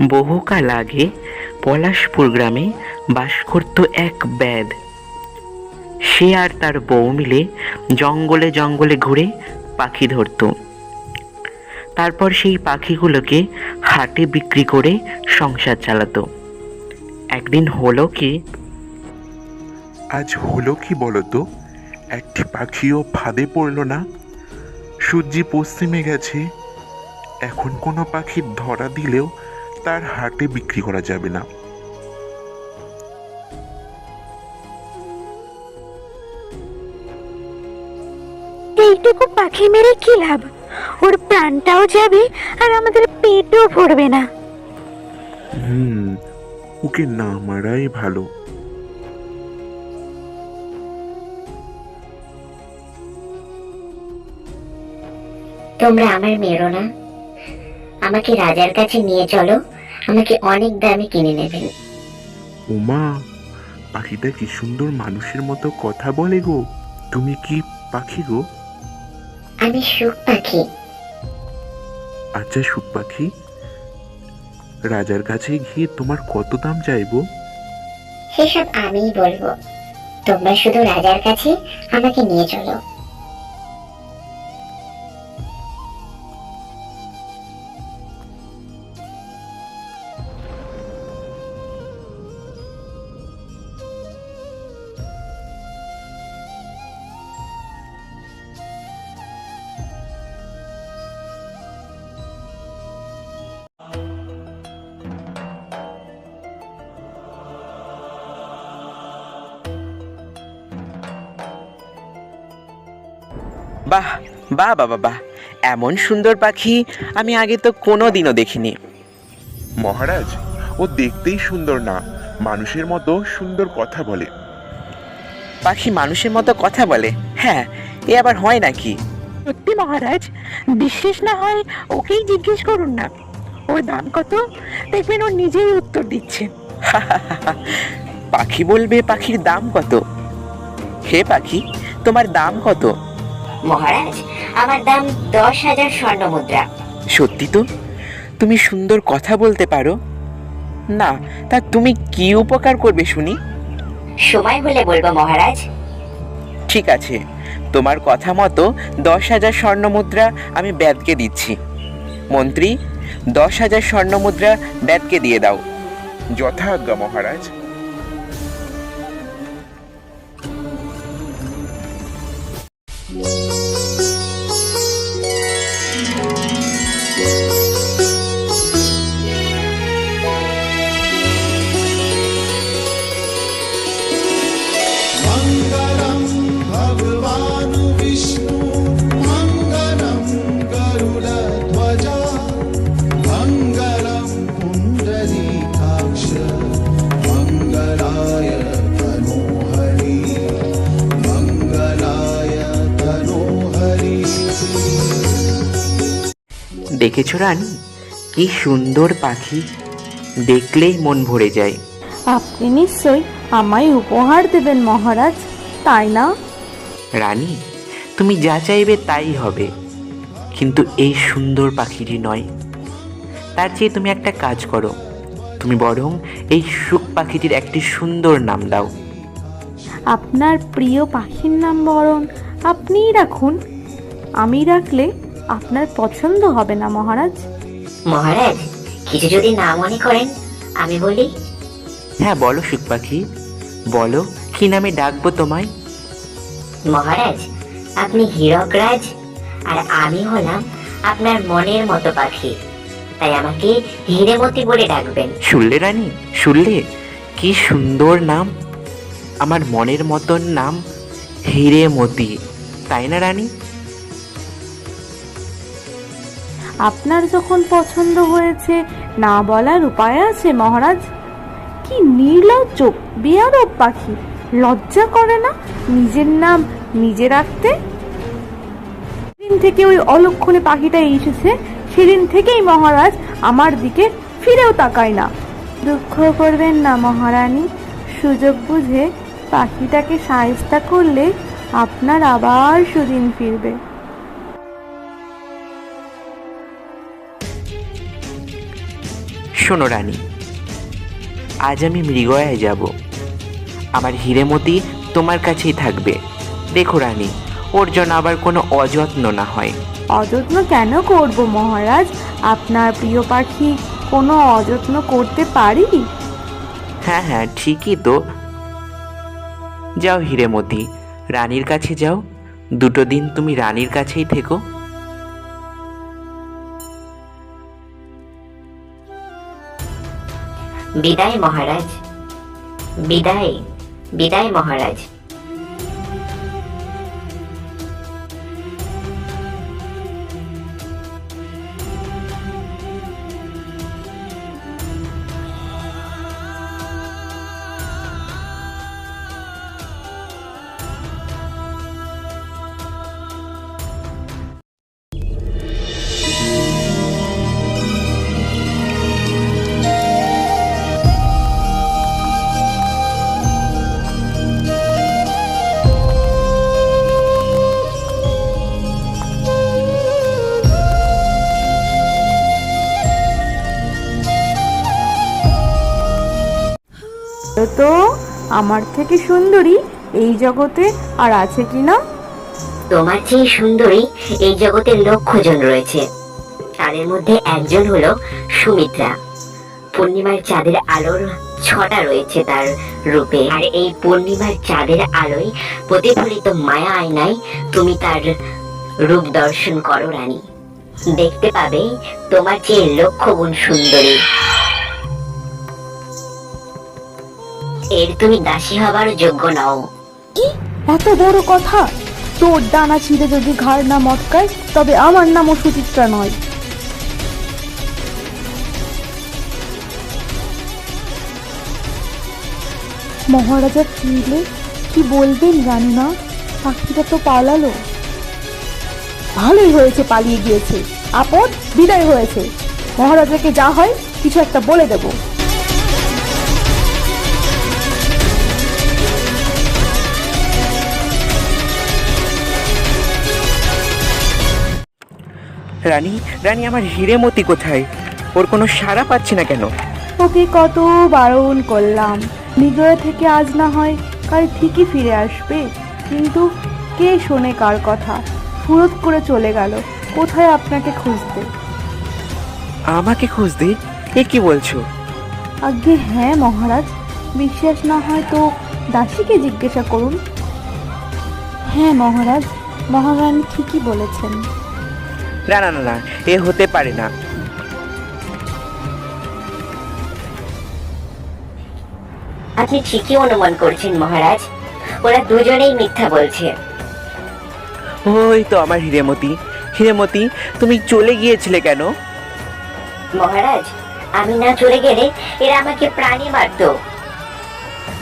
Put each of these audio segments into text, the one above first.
বহুকাল আগে পলাশপুর গ্রামে বাস করত এক ব্যাদ সে আর তার বউ মিলে জঙ্গলে জঙ্গলে ঘুরে পাখি ধরতো। তারপর সেই পাখিগুলোকে হাটে বিক্রি করে সংসার চালাতো। একদিন হলো কি? আজ হলো কি বলতো? একটি পাখিও ফাঁদে পড়ল না। সূর্যি পশ্চিমে গেছে। এখন কোনো পাখির ধরা দিলেও তার হাটে বিক্রি করা যাবে না। এইটুকু পাখি মেরে কি লাভ? ওর প্রাণটাও যাবে আর আমাদের পেটও ভরবে না। হুম ওকে না মারাই ভালো। তোমরা আমার মেরো না। আমাকে রাজার কাছে নিয়ে চলো। আমাকে অনেক দামে কিনে নেবেন ওমা পাখিটা কি সুন্দর মানুষের মতো কথা বলে গো। তুমি কি পাখি গো? আমি সুখ পাখি। আচ্ছা সুখ পাখি। রাজার কাছে গিয়ে তোমার কত দাম চাইব? সেসব আমিই বলব। তোমরা শুধু রাজার কাছে আমাকে নিয়ে চলো। বাহ বাহ বাবা বাহ এমন সুন্দর পাখি আমি আগে তো কোনো দিনও দেখিনি। মহারাজ ও দেখতেই সুন্দর না। মানুষের মতো সুন্দর কথা বলে। পাখি মানুষের মতো কথা বলে? হ্যাঁ এ আবার হয় নাকি? সত্যি মহারাজ বিশ্বাস না হয় ওকেই জিজ্ঞেস করুন না। ওর দাম কত? দেখবেন ও নিজেই উত্তর দিচ্ছে। পাখি বলবে পাখির দাম কত? হে পাখি তোমার দাম কত? মহারাজ আমার দাম দশ হাজার স্বর্ণ মুদ্রা। সত্যি তো? তুমি সুন্দর কথা বলতে পারো। না তা তুমি কি উপকার করবে শুনি? সময় হলে বলব মহারাজ। ঠিক আছে তোমার কথা মতো দশ হাজার স্বর্ণ মুদ্রা আমি ব্যাদকে দিচ্ছি। মন্ত্রী দশ হাজার স্বর্ণ মুদ্রা ব্যাদকে দিয়ে দাও। যথাজ্ঞা মহারাজ। দেখেছ রানী? কি সুন্দর পাখি। দেখলেই মন ভরে যায়। আপনি নিশ্চয়ই আমায় উপহার দেবেন মহারাজ তাই না? রানী তুমি যা চাইবে তাই হবে। কিন্তু এই সুন্দর পাখিটি নয়। তার চেয়ে তুমি একটা কাজ করো। তুমি বরং এই সুখ পাখিটির একটি সুন্দর নাম দাও। আপনার প্রিয় পাখির নাম বরং আপনিই রাখুন। আমি রাখলে আপনার পছন্দ হবে না মহারাজ? মহারাজ কিছু যদি না মনে করেন আমি বলি। হ্যাঁ বলো সুখ পাখি। বলো কি নামে ডাকবো তোমায়? মহারাজ আপনি হীরকরাজ আর আমি হলাম আপনার মনের মতো পাখি। তাই আমাকে হীরেমতি বলে ডাকবেন। শুনলে রানী? শুনলে? কি সুন্দর নাম। আমার মনের মতন নাম হিরে মতি তাই না রানী? আপনার যখন পছন্দ হয়েছে, না বলার উপায় আছে, মহারাজ? কি নির্লজ্জ, বেয়াদব পাখি। লজ্জা করে না? নিজের নাম নিজে রাখতে? দিন থেকে ওই অলক্ষণে পাখিটা এসেছে, সেদিন থেকেই মহারাজ আমার দিকে ফিরেও তাকায় না। দুঃখ করবেন না, মহারানী। সুযোগ বুঝে পাখিটাকে সাহেস্তা করলে আপনার আবার সুদিন ফিরবে। শোনো রানী আজ আমি মৃগয়ায় যাব। আমার হিরেমতি তোমার কাছেই থাকবে। দেখো রানী ওর জন্য আবার কোনো অযত্ন না হয়। অযত্ন কেন করব মহারাজ? আপনার প্রিয় পাখি কোনো অযত্ন করতে পারি? হ্যাঁ হ্যাঁ ঠিকই তো। যাও হিরেমতি রানীর কাছে যাও। দুটো দিন তুমি রানীর কাছেই থেকো। বিদায় মহারাজ। বিদায় বিদায় মহারাজ। তো? আমার থেকে সুন্দরী এই জগতে আর আছে কি না? তোমার চেয়ে সুন্দরী এই জগতের লক্ষ জন রয়েছে। তাদের মধ্যে একজন হলো সুমিত্রা। পূর্ণিমার চাঁদের আলোর ছটা রয়েছে তার রূপে। আর এই পূর্ণিমার চাঁদের আলোয় প্রতিফলিত মায়া আয়নায় তুমি তার রূপ দর্শন করো, রানী। দেখতে পাবে তোমার চেয়ে লক্ষ গুণ সুন্দরী। এর তুমি দাসী হবার যোগ্য নও। কি? এত বড় কথা? তোর ডানা ছিঁড়ে যদি ঘাড় না মটকায়, তবে আমার নামও সুচিত্রা নয়। মহারাজা ফিরলে কি বলবেন জানি না, পাখিটা তো পালালো। ভালোই হয়েছে, পালিয়ে গিয়েছে। আপদ, বিদায় হয়েছে। মহারাজাকে যা হয়, কিছু একটা বলে দেবো। রানী রানী আমার হিরেমতি কোথায়? ওর কোনো সাড়া পাচ্ছি না কেন? ওকে কত বারণ করলাম। নিগড়া থেকে আজ না হয় কাল ঠিকই ফিরে আসবে। কিন্তু কে শোনে কার কথা? ফুরত করে চলে গেল। কোথায় আপনাকে খুঁজতে? আমাকে খুঁজতে? এ কি বলছো? আগে হ্যাঁ মহারাজ। বিশ্বাস না হয় তো দাসীকে জিজ্ঞাসা করুন। হ্যাঁ মহারাজ মহারানী ঠিকই বলেছেন। না না না না এ হতে পারে না। আপনি ঠিকই অনুমান করছেন মহারাজ। ওরা দুজনেই মিথ্যা বলছে। ওই তো আমার হিরেমতি। হিরেমতি তুমি চলে গিয়েছিলে কেন? মহারাজ আমি না চলে গেলে এরা আমাকে প্রাণী মারতো।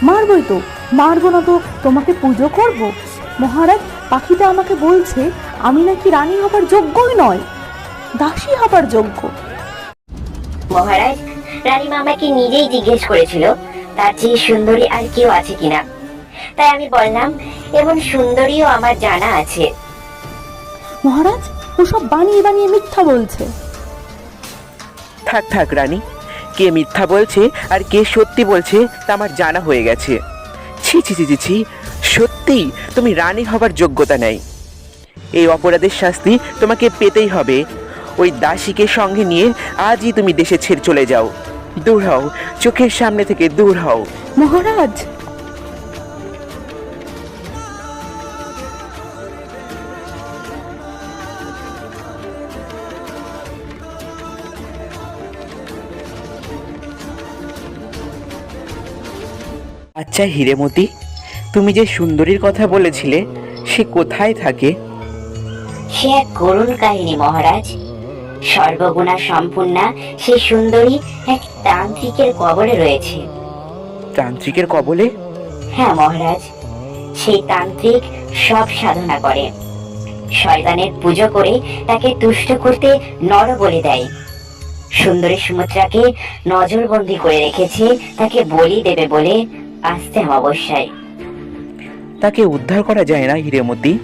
মারবই তো। মারবো না তো তোমাকে পুজো করব। মহারাজ পাখিটা আমাকে বলছে আমি নাকি রানী হবার যোগ্যই নয়। দাসী হবার যোগ্য। মহারাজ রানীমা আমাকে নিজেই জিজ্ঞেস করেছিল তার চেয়ে সুন্দরী আর কেউ আছে কিনা? তাই আমি বললাম এমন সুন্দরীও আমার জানা আছে। মহারাজ ওসব বানিয়ে বানিয়ে মিথ্যা বলছে। থাক থাক রানী। কে মিথ্যা বলছে আর কে সত্যি বলছে তা আমার জানা হয়ে গেছে। ছি ছি ছি ছি ছি। সত্যিই তুমি রানী হবার যোগ্যতা নেই। এই অপরাধের শাস্তি তোমাকে পেতেই হবে। ওই দাসীকে সঙ্গে নিয়ে আজই তুমি দেশে ছেড়ে চলে যাও। দূর হও চোখের সামনে থেকে দূর হও। মহারাজ! আচ্ছা হিরেমতি তুমি যে সুন্দরীর কথা বলেছিলে সে কোথায় থাকে? সে এক করুণ কাহিনী মহারাজ। সর্বগুণা সম্পূর্ণা সে সুন্দরী এক তান্ত্রিকের কবলে রয়েছে। তান্ত্রিকের কবলে? হ্যাঁ মহারাজ। সেই তান্ত্রিক সব সাধনা করে। শয়তানের পুজো করে তাকে তুষ্ট করতে নর বলি দেয়। সুন্দরী সুমিত্রাকে নজরবন্দি করে রেখেছে তাকে বলি দেবে বলে আসতে অবশ্যই তাকে উদ্ধার করা যায় না হিরেমতি?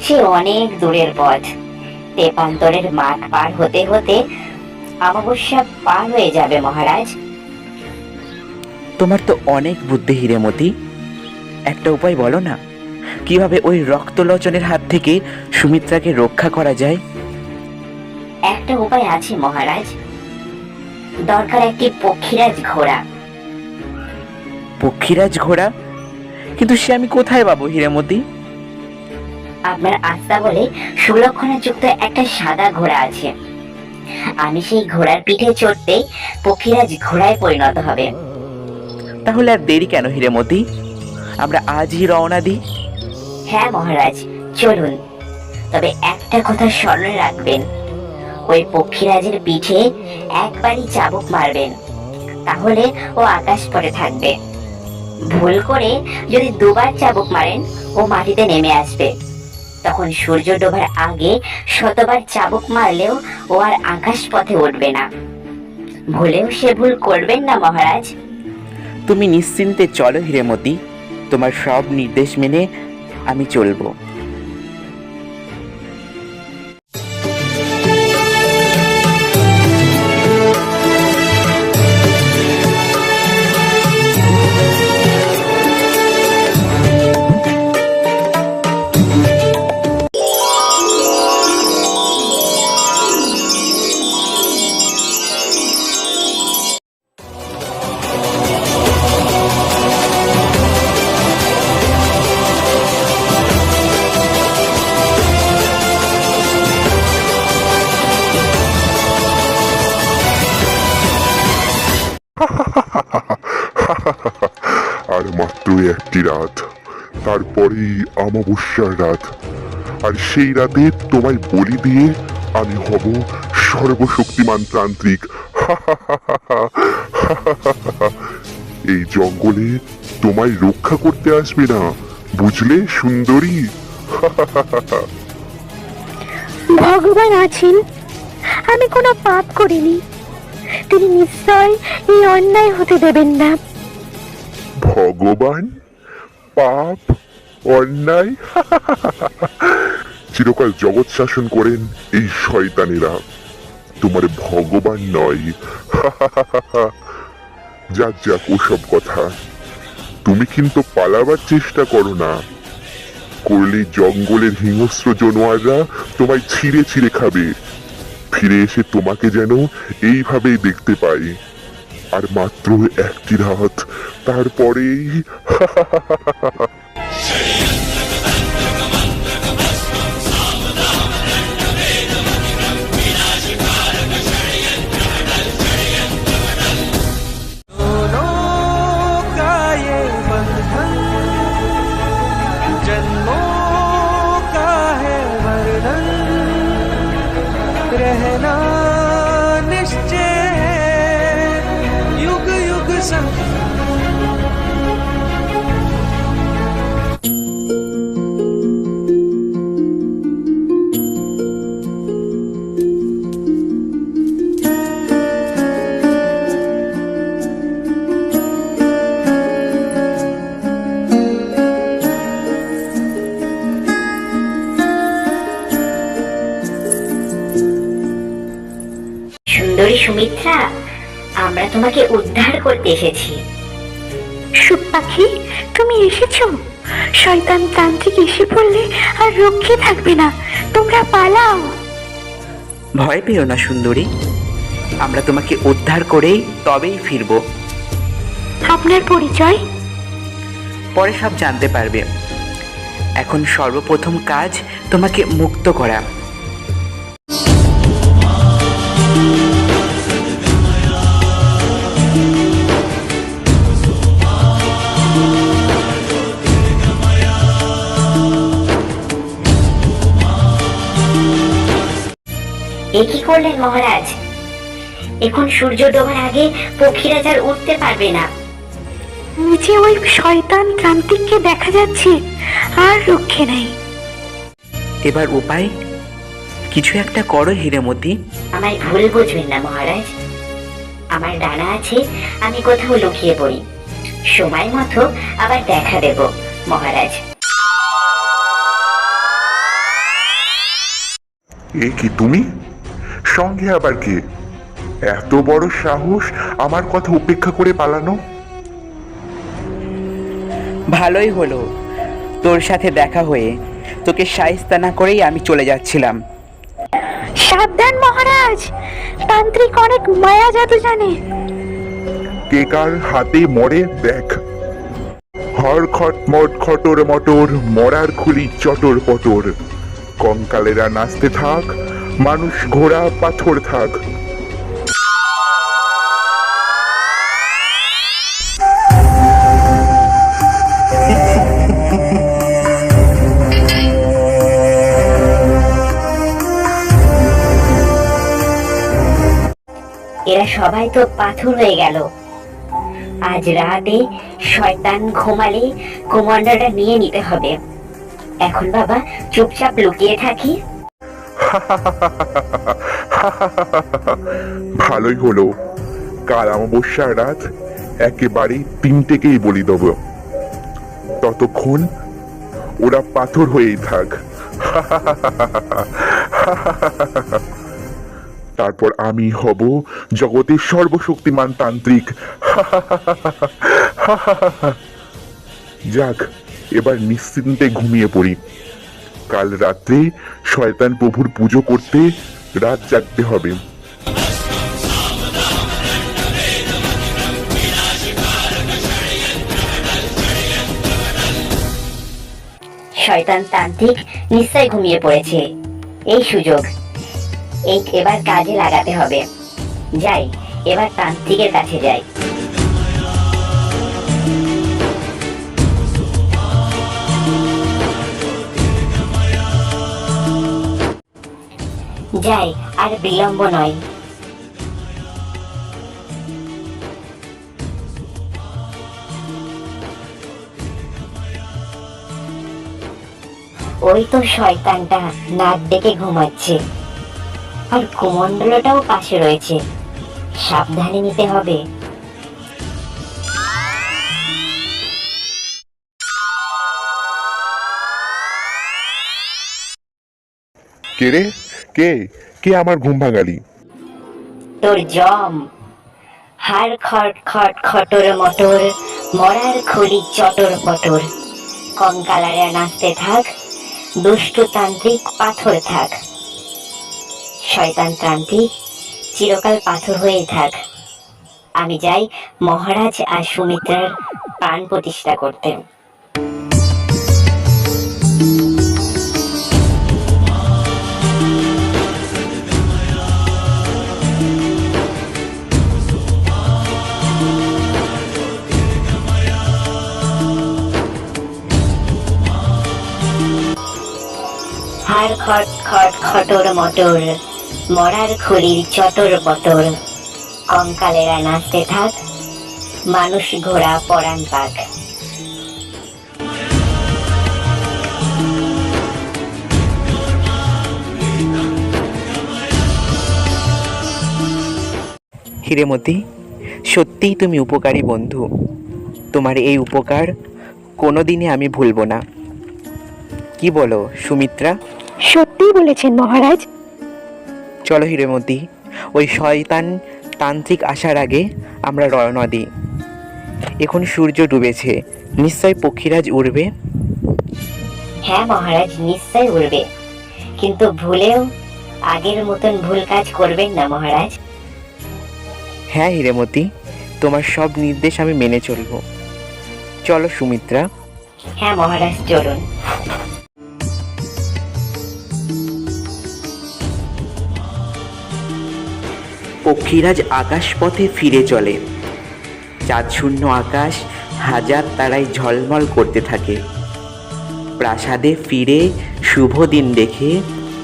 সে অনেক দূরের পথ। তেপান্তরের মাঠ পার হতে হতে অমাবস্যা পার হয়ে যাবে মহারাজ। তোমার তো অনেক বুদ্ধি হিরেমতি। একটা উপায় বলো না কীভাবে ওই রক্তলোচনের হাত থেকে সুমিত্রাকে রক্ষা করা যায়? একটা উপায় আছে মহারাজ। দরকার একটি পক্ষীরাজ ঘোড়া। পক্ষীরাজ ঘোড়া? কিন্তু সে আমি কোথায় পাবো হিরেমতি? আপনার আস্থা বলে সুলক্ষণা যুক্ত একটা সাদা ঘোড়া আছে। আমি সেই ঘোড়ার পিঠে চড়তে পক্ষীরাজ ঘোড়ায় পরিণত হবে। তাহলে আর দেরি কেন হিরেমতি? আমরা আজই রওনা দিই। হ্যাঁ মহারাজ চলুন। তবে একটা কথা স্মরণে রাখবেন। ওই পক্ষীরাজের পিঠে একবারই চাবুক মারবেন। তাহলে ও আকাশ পরে থাকবে। ভুল করে যদি দুবার চাবুক মারেন, ও মাটিতে নেমে আসবে। তখন সূর্য ডোবার আগে শতবার চাবুক মারলেও ও আর আকাশ পথে উঠবে না। ভুলেও সে ভুল করবেন না, মহারাজ। তুমি নিশ্চিন্তে চলো, হিরেমতি। তোমার সব নির্দেশ মেনে আমি চলবো। আর মাত্র একটি রাত, তারপরেই অমাবস্যার রাত। আর সেই রাতে তোমায় বলি দিয়ে আমি হব সর্বশক্তিমান তান্ত্রিক এই জঙ্গলে তোমায় রক্ষা করতে আসবে না, বুঝলে সুন্দরী? ভগবান আছেন, আমি কোনো পাপ করিনি। তিনি নিশ্চয় এই অন্যায় হতে দেবেন না। ভগবান, পাপ, অন্যায়, চিরকাল জগৎ শাসন করেন এই শয়তানেরা। তোমার ভগবান নয়। যাক যাক, ওসব কথা। তুমি কিন্তু পালাবার চেষ্টা করো না। করলে জঙ্গলের হিংস্র জানোয়াররা তোমায় ছিঁড়ে ছিঁড়ে খাবে। ফিরে এসে তোমাকে যেন এইভাবেই দেখতে পাই। আর মাত্র একটি রাত তারপরেই সুমিত্রা আমরা তোমাকে উদ্ধার করতে এসেছি। সুখ পাখি তুমি এসেছ? শয়তান তান্ত্রিক এসে পড়লে আর রক্ষে থাকবে না। তোমরা পালাও। ভয় পেও না সুন্দরী। আমরা তোমাকে উদ্ধার করেই তবেই ফিরবো। আপনার পরিচয়? পরে সব জানতে পারবে। এখন সর্বপ্রথম কাজ তোমাকে মুক্ত করা। এ কি করলেন মহারাজ? এখন সূর্য ডোবার আগে পক্ষীরাজ আর উঠতে পারবে না। নিচে ওই শয়তান তান্ত্রিককে দেখা যাচ্ছে আর রক্ষে নেই। এবার উপায়? কিছু একটা করো হিরেমতি। আমায় ভুল বুঝবেন না মহারাজ। আমার ডানা আছে আমি কোথাও লুকিয়ে পড়ি। সময় মতো আবার দেখা দেব মহারাজ। এ কি তুমি? সঙ্গে আবার কে? এত বড় সাহস আমার কথা উপেক্ষা করে পালানো? ভালোই হলো। তোর সাথে দেখা হয়ে তোকে সাইস্তা না করেই আমি চলে যাচ্ছিলাম। সাবধান মহারাজ! তান্ত্রিক অনেক মায়া জাদু জানে। কে কার হাতে মরে দেখ। হর খট মট খটর মটর মরার খুলি চটর পটর। কঙ্কালেরা নাচতে থাক মানুষ ঘোড়া, পাথর থাক। এরা সবাই তো পাথর হয়ে গেল। আজ রাতে শয়তান ঘুমালে কুমন্ডটা নিয়ে নিতে হবে। এখন বাবা, চুপচাপ লুকিয়ে থাকি। ভালোই হলো। কাল অমাবস্যার রাত একেবারে তিনটেকেই বলি দেব। ততক্ষণ ওরা পাথর হয়েই থাক। তারপর আমি হব জগতের সর্বশক্তিমান তান্ত্রিক। যাক, এবার নিশ্চিন্তে ঘুমিয়ে পড়ি। কাল রাত্রে শয়তান প্রভুর পুজো করতে রাত জাগতে হবে। শয়তান তান্ত্রিক নিশ্চয় ঘুমিয়ে পড়েছে। এই সুযোগ এই এবার কাজে লাগাতে হবে। যাই, এবার তান্ত্রিকের কাছে যাই। যাই আর বিলম্ব নয়। ওই তো শয়তানটা নাক ডেকে ঘুমাচ্ছে। আর কুমন্ডলটাও পাশে রয়েছে। সাবধানে নিতে হবে। কে রে? কে? কে আমার ঘুম ভাঙালি? তোর জম। হাড় খট খট খটর মটর, মরার খুলি চটর পটর। কঙ্কালারা নাচতে থাক, দুষ্টু তান্ত্রিক পাথর থাক। শয়তান তান্ত্রিক চিরকাল পাথর হয়ে থাক। আমি যাই মহারাজ আর সুমিত্রার প্রাণ প্রতিষ্ঠা করতে। খট খট খটর মটর, মরার খুলির চটর পটর। কঙ্কালেরা নাচতে থাক, মানুষ ঘোড়া পরাণ পাক। হিরেমতি, সত্যিই তুমি উপকারী বন্ধু। তোমার এই উপকার কোনোদিনই আমি ভুলবো না। কি বলো, সুমিত্রা? সত্যিই বলেছেন মহারাজ। চলো হিরেমতি ওই শয়তান তান্ত্রিক আসার আগে আমরা রওনা দিই। এখন সূর্য ডুবেছে নিশ্চয় পক্ষীরাজ উড়বে? হ্যাঁ মহারাজ নিশ্চয় উড়বে। কিন্তু ভুলেও আগের মতন ভুল কাজ করবেন না মহারাজ। হ্যাঁ হিরেমতি তোমার সব নির্দেশ আমি মেনে চলবো। চলো সুমিত্রা। হ্যাঁ মহারাজ চলুন। পক্ষীরাজ আকাশপথে ফিরে চলে। চাঁদ শূন্য আকাশ হাজার তারায় ঝলমল করতে থাকে। প্রাসাদে ফিরে শুভ দিন দেখে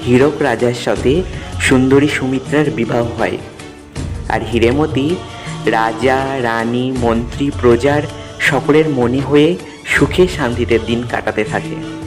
হীরক রাজার সাথে সুন্দরী সুমিত্রার বিবাহ হয়। আর হিরেমতি রাজা, রানী, মন্ত্রী, প্রজার সকলের মনে হয়ে সুখে শান্তিতে দিন কাটাতে থাকে।